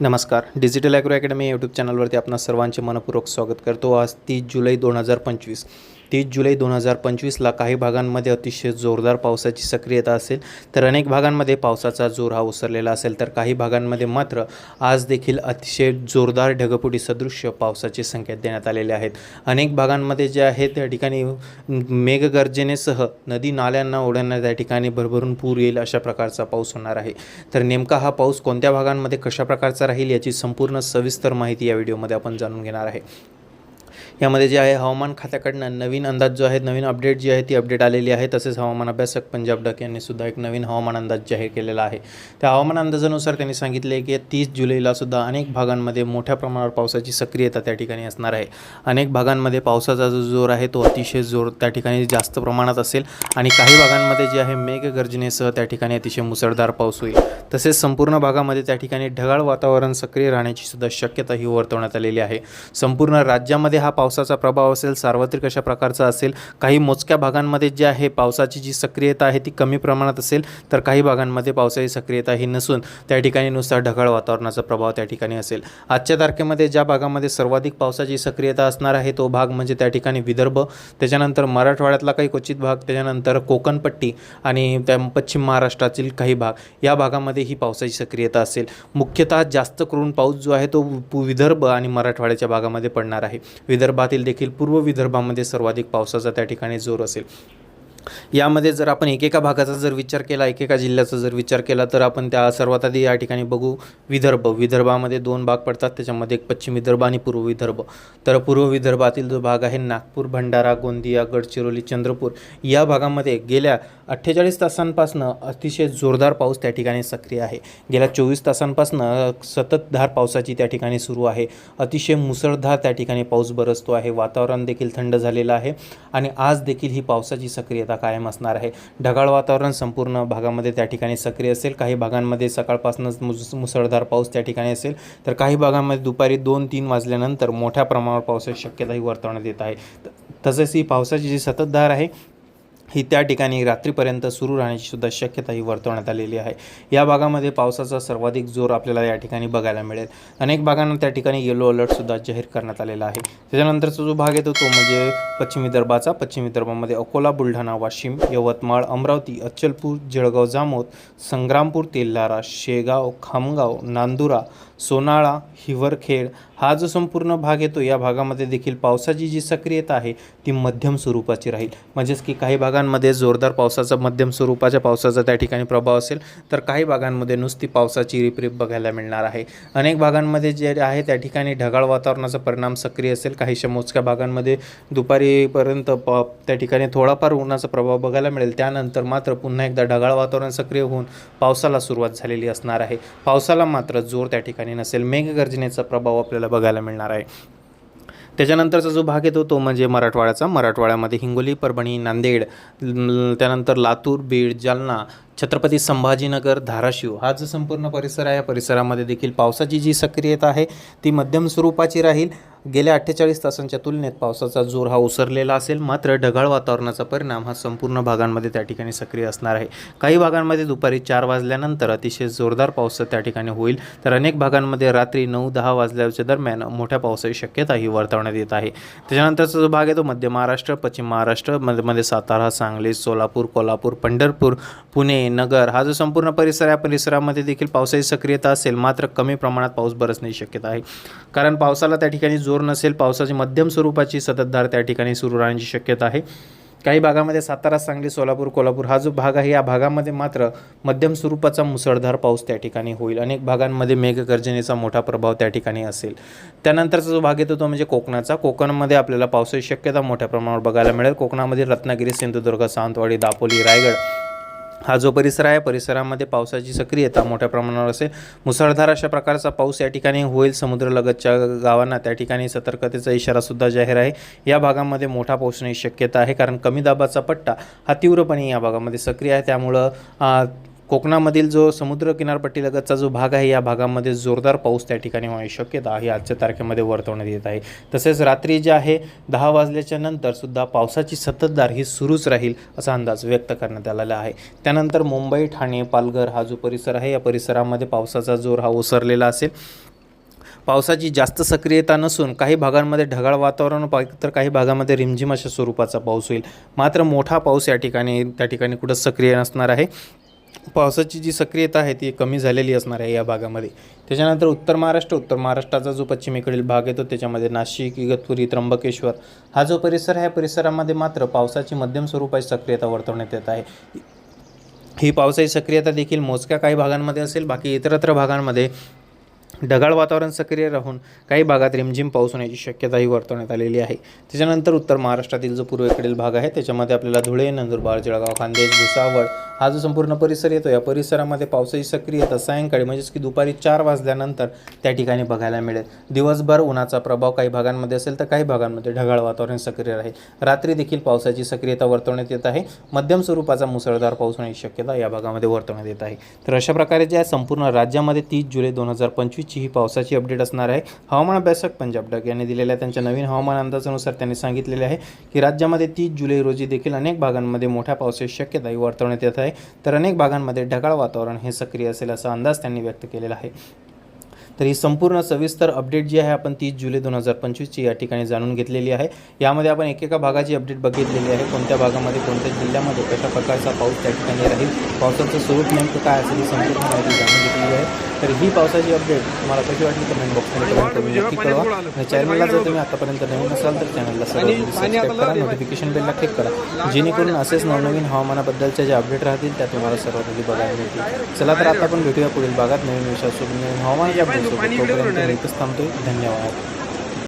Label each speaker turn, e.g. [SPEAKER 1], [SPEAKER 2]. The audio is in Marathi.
[SPEAKER 1] नमस्कार. डिजिटल ॲग्रो अकॅडमी यूट्यूब चॅनलवरती आपण सर्वांचे मनपूर्वक स्वागत करतो. आज तीस जुलै दोन हजार पंचवीस. तीस जुलै दोन हजार पंचवीसला काही भागांमध्ये अतिशय जोरदार पावसाची सक्रियता असेल तर अनेक भागांमध्ये पावसाचा जोर हा ओसरलेला असेल तर काही भागांमध्ये मात्र आज देखील अतिशय जोरदार ढगफुटी सदृश्य पावसाचे संकेत देण्यात आलेले आहेत. अनेक भागांमध्ये जे आहे त्या ठिकाणी मेघगर्जनेसह नदी नाल्यांना ओढ्यांना त्या ठिकाणी भरभरून पूर येईल अशा प्रकारचा पाऊस होणार आहे. तर नेमका हा पाऊस कोणत्या भागांमध्ये कशा प्रकारचा राहील याची संपूर्ण सविस्तर माहिती या व्हिडिओमध्ये आपण जाणून घेणार आहे. यामध्ये जे आहे हवामान खात्याकडनं नवीन अंदाज जो आहे नवीन अपडेट जी आहे ती अपडेट आलेली आहे. तसेच हवामान अभ्यासक पंजाब डक यांनी सुद्धा एक नवीन हवामान अंदाज जाहीर केलेला आहे. त्या हवामान अंदाजानुसार त्यांनी सांगितले की तीस जुलैला सुद्धा अनेक भागांमध्ये मोठ्या प्रमाणावर पावसाची सक्रियता त्या ठिकाणी असणार आहे. अनेक भागांमध्ये पावसाचा जो जोर आहे तो अतिशय जोर त्या ठिकाणी जास्त प्रमाणात असेल. आणि काही भागांमध्ये जे आहे मेघगर्जनेसह त्या ठिकाणी अतिशय मुसळधार पाऊस होईल. तसेच संपूर्ण भागामध्ये त्या ठिकाणी ढगाळ वातावरण सक्रिय राहण्याची सुद्धा शक्यता ही वर्तवण्यात आलेली आहे. संपूर्ण राज्यामध्ये हा पावसाचा प्रभाव असेल सार्वत्रिक अशा प्रकारचा असेल काही मोजक्या भागांमध्ये जे आहे पावसाची जी सक्रियता आहे ती कमी प्रमाणात असेल तर काही भागांमध्ये पावसाची सक्रियता ही नसून त्या ठिकाणी नुसता ढगाळ वातावरणाचा प्रभाव त्या ठिकाणी असेल. आजच्या तारखेमध्ये ज्या भागामध्ये सर्वाधिक पावसाची सक्रियता असणार आहे तो भाग म्हणजे त्या ठिकाणी विदर्भ त्याच्यानंतर मराठवाड्यातला काही क्वचित भाग त्याच्यानंतर कोकणपट्टी आणि त्या पश्चिम महाराष्ट्रातील काही भाग या भागामध्ये ही पावसाची सक्रियता असेल. मुख्यतः जास्त करून पाऊस जो आहे तो विदर्भ आणि मराठवाड्याच्या भागामध्ये पडणार आहे. विदर्भ विदर्भातील देखील पूर्व विदर्भामध्ये सर्वाधिक पावसाचा त्या ठिकाणी जोर असेल. यामध्ये जर आपण एकेका भागाचा जर विचार केला एकेका जिल्ह्याचा जर विचार केला तर आपण त्या सर्वात आधी या ठिकाणी बघू विदर्भ. विदर्भामध्ये दोन भाग पडतात त्याच्यामध्ये एक पश्चिम विदर्भ आणि पूर्व विदर्भ. तर पूर्व विदर्भातील जो भाग आहे नागपूर भंडारा गोंदिया गडचिरोली चंद्रपूर या भागामध्ये गेल्या अठ्ठेचाळीस तासांपासून अतिशय जोरदार पाऊस त्या ठिकाणी सक्रिय आहे. गेल्या चोवीस तासांपासून सततधार पावसाची त्या ठिकाणी सुरू आहे. अतिशय मुसळधार त्या ठिकाणी पाऊस बरसतो आहे. वातावरण देखील थंड झालेलं आहे आणि आज देखील ही पावसाची सक्रियता कायम असणार आहे. ढगाळ वातावरण संपूर्ण भागामध्ये त्या ठिकाणी सक्रिय असेल. काही भागांमध्ये सकाळपासूनच मुस मुसळधार पाऊस त्या ठिकाणी असेल. तर काही भागांमध्ये दुपारी दोन तीन वाजल्यानंतर मोठ्या प्रमाणावर पावसाची शक्यताही वर्तवण्यात येत आहे. तसेच ही पावसाची जी सततधार आहे ही त्या ठिकाणी रात्रीपर्यंत सुरू राहण्याची सुद्धा शक्यता ही वर्तवण्यात आलेली आहे. या भागामध्ये पावसाचा सर्वाधिक जोर आपल्याला या ठिकाणी बघायला मिळेल. अनेक भागांना त्या ठिकाणी येलो अलर्टसुद्धा जाहीर करण्यात आलेला आहे. त्याच्यानंतरचा जो भाग येतो तो म्हणजे पश्चिम विदर्भाचा. पश्चिम विदर्भामध्ये अकोला बुलढाणा वाशिम यवतमाळ अमरावती अचलपूर जळगाव जामोद संग्रामपूर तेल्हारा शेगाव खामगाव नांदुरा सोनाळा हिवरखेड हा जो संपूर्ण भाग येतो या भागामध्ये देखील पावसाची जी सक्रियता आहे ती मध्यम स्वरूपाची राहील. म्हणजेच की काही भागांमध्ये जोरदार पावसाचा मध्यम स्वरूपाच्या पावसाचा त्या ठिकाणी प्रभाव असेल तर काही भागांमध्ये नुसती पावसाची रिपरिप बघायला मिळणार आहे. अनेक भागांमध्ये जे आहे त्या ठिकाणी ढगाळ वातावरणाचा परिणाम सक्रिय असेल. काहीशा मोजक्या भागांमध्ये दुपारीपर्यंत प त्या ठिकाणी थोडाफार उन्हाचा प्रभाव बघायला मिळेल. त्यानंतर मात्र पुन्हा एकदा ढगाळ वातावरण सक्रिय होऊन पावसाला सुरुवात झालेली असणार आहे. पावसाला मात्र जोर त्या ठिकाणी नसेल मेघगर्जनेचा प्रभाव आपल्याला बघायला मिळणार आहे. त्याच्यानंतरचा जो भाग येतो तो म्हणजे मराठवाड्याचा. मराठवाड्यामध्ये हिंगोली परभणी नांदेड त्यानंतर लातूर बीड जालना छत्रपती संभाजीनगर धाराशिव. हा जो संपूर्ण परिसर आहे या परिसरामध्ये देखील पावसाची जी सक्रियता आहे ती मध्यम स्वरूपाची राहील. गेल्या अठ्ठेचाळीस तासांच्या तुलनेत पावसाचा जोर हा ओसरलेला असेल. मात्र ढगाळ वातावरणाचा परिणाम हा संपूर्ण भागांमध्ये त्या ठिकाणी सक्रिय असणार आहे. काही भागांमध्ये दुपारी चार वाजल्यानंतर अतिशय जोरदार पाऊस त्या ठिकाणी होईल. तर अनेक भागांमध्ये रात्री नऊ दहा वाजल्याच्या दरम्यान मोठ्या पावसाची शक्यता ही वर्तवण्यात येत आहे. त्याच्यानंतरचा जो भाग आहे तो मध्य महाराष्ट्र पश्चिम महाराष्ट्रमध्ये सातारा सांगली सोलापूर कोल्हापूर पंढरपूर पुणे नगर. हा जो संपूर्ण परिसर आहे या परिसरामध्ये देखील पावसाची सक्रियता असेल मात्र कमी प्रमाणात पाऊस बरसण्याची शक्यता आहे. कारण पावसाला त्या ठिकाणी जोर नसेल पावसाची मध्यम स्वरूपाची सततधार त्या ठिकाणी सुरू राहण्याची शक्यता आहे. काही भागामध्ये सातारा सांगली सोलापूर कोल्हापूर हा जो भाग आहे या भागामध्ये मात्र मध्यम स्वरूपाचा मुसळधार पाऊस त्या ठिकाणी होईल. अनेक भागांमध्ये मेघगर्जनेचा मोठा प्रभाव त्या ठिकाणी असेल. त्यानंतरचा जो भाग येतो तो म्हणजे कोकणाचा. कोकणमध्ये आपल्याला पावसाची शक्यता मोठ्या प्रमाणावर बघायला मिळेल. कोकणामध्ये रत्नागिरी सिंधुदुर्ग सावंतवाडी दापोली रायगड हा जो परिसर आहे परिसरामध्ये पावसाची सक्रियता मोठ्या प्रमाणावर असेल. मुसळधार अशा प्रकारचा पाऊस या ठिकाणी होईल. समुद्रलगतच्या गावांना त्या ठिकाणी सतर्कतेचा इशारासुद्धा जाहीर आहे. या भागामध्ये मोठा पाऊस होण्याची शक्यता आहे कारण कमी दाबाचा पट्टा हा तीव्रपणे या भागामध्ये सक्रिय आहे. त्यामुळं कोकणामधील जो समुद्र किनारपट्टीलगतचा जो भाग आहे या भागामध्ये जोरदार पाऊस त्या ठिकाणी होण्याची शक्यता ही आजच्या तारखेमध्ये वर्तवण्यात येत आहे. तसेच रात्री जे आहे दहा वाजल्याच्या नंतरसुद्धा पावसाची सततधार ही सुरूच राहील असा अंदाज व्यक्त करण्यात आलेला आहे. त्यानंतर मुंबई ठाणे पालघर हा जो परिसर आहे या परिसरामध्ये पावसाचा जोर हा ओसरलेला असेल. पावसाची जास्त सक्रियता नसून काही भागांमध्ये ढगाळ वातावरण पाहिजे तर काही भागामध्ये रिमझिम अशा स्वरूपाचा पाऊस होईल. मात्र मोठा पाऊस या ठिकाणी त्या ठिकाणी कुठं सक्रिय नसणार आहे. पावसाची जी सक्रियता आहे ती कमी झालेली असणार आहे या भागामध्ये. त्याच्यानंतर उत्तर महाराष्ट्र उत्तर महाराष्ट्राचा जो पश्चिमेकडील भाग येतो त्याच्यामध्ये नाशिक इगतपुरी त्र्यंबकेश्वर हा जो परिसर आहे परिसरामध्ये मात्र पावसाची मध्यम स्वरूपाची सक्रियता वर्तवण्यात येत आहे. ही पावसाची सक्रियता देखील मोजक्या काही भागांमध्ये असेल बाकी इतरत्र भागांमध्ये ढगाळ वातावरण सक्रिय राहून काही भागात रिमझिम पाऊस होण्याची शक्यताही वर्तवण्यात आलेली आहे. त्याच्यानंतर उत्तर महाराष्ट्रातील जो पूर्वेकडील भाग आहे त्याच्यामध्ये आपल्याला धुळे नंदुरबार जळगाव खान्देश भुसावळ हा जो संपूर्ण परिसर येतो या परिसरामध्ये पावसाची सक्रियता सायंकाळी म्हणजेच की दुपारी चार वाजल्यानंतर त्या ठिकाणी बघायला मिळेल. दिवसभर उन्हाचा प्रभाव काही भागांमध्ये असेल तर काही भागांमध्ये ढगाळ वातावरण सक्रिय राहील रात्री देखील पावसाची सक्रियता वर्तवण्यात येत आहे. मध्यम स्वरूपाचा मुसळधार पाऊस होण्याची शक्यता या भागामध्ये वर्तवण्यात येत आहे. तर अशा प्रकारे जे आहे संपूर्ण राज्यामध्ये तीस जुलै दोन हजार पंचवीस पंचवीसची ही पावसाची अपडेट असणार आहे. हवामान अभ्यासक पंजाब डक यांनी दिलेल्या त्यांच्या नवीन हवामान अंदाजानुसार त्यांनी सांगितलेले आहे की राज्यामध्ये तीस जुलै रोजी देखील अनेक भागांमध्ये मोठ्या पावसाची शक्यताही वर्तवण्यात येत आहे. तर अनेक भागांमध्ये ढगाळ वातावरण हे सक्रिय असेल असा अंदाज त्यांनी व्यक्त केलेला आहे. तर ही संपूर्ण सविस्तर अपडेट जी आहे आपण तीस जुलै दोन हजार पंचवीसची या ठिकाणी जाणून घेतलेली आहे. यामध्ये आपण एकेका भागाची अपडेट बघितलेली आहे. कोणत्या भागामध्ये कोणत्या जिल्ह्यामध्ये कशा प्रकारचा पाऊस त्या ठिकाणी राहील पावसाचं स्वरूप नेमकं काय असेल ही संपूर्ण माहिती जाणून घेतलेली आहे. तर ही पावसाची अपडेट तुम्हाला कशी वाटली कमेंट बॉक्समध्ये कमेंट करून नक्की कळवा. आणि चॅनलला जर तुम्ही आतापर्यंत नवीन असाल तर चॅनलला सबस्क्राईब करा नोटिफिकेशन बेलला क्लिक करा. जेणेकरून असेच नवनवीन हवामानाबद्दलच्या ज्या अपडेट राहतील त्या तुम्हाला सर्वात आधी बघायला मिळतील. चला तर आता आपण भेटूया पुढील भागात. नवीन विषयासोबत नवीन हवामानाच्या अपडेटसोबत तोपर्यंत धन्यवाद.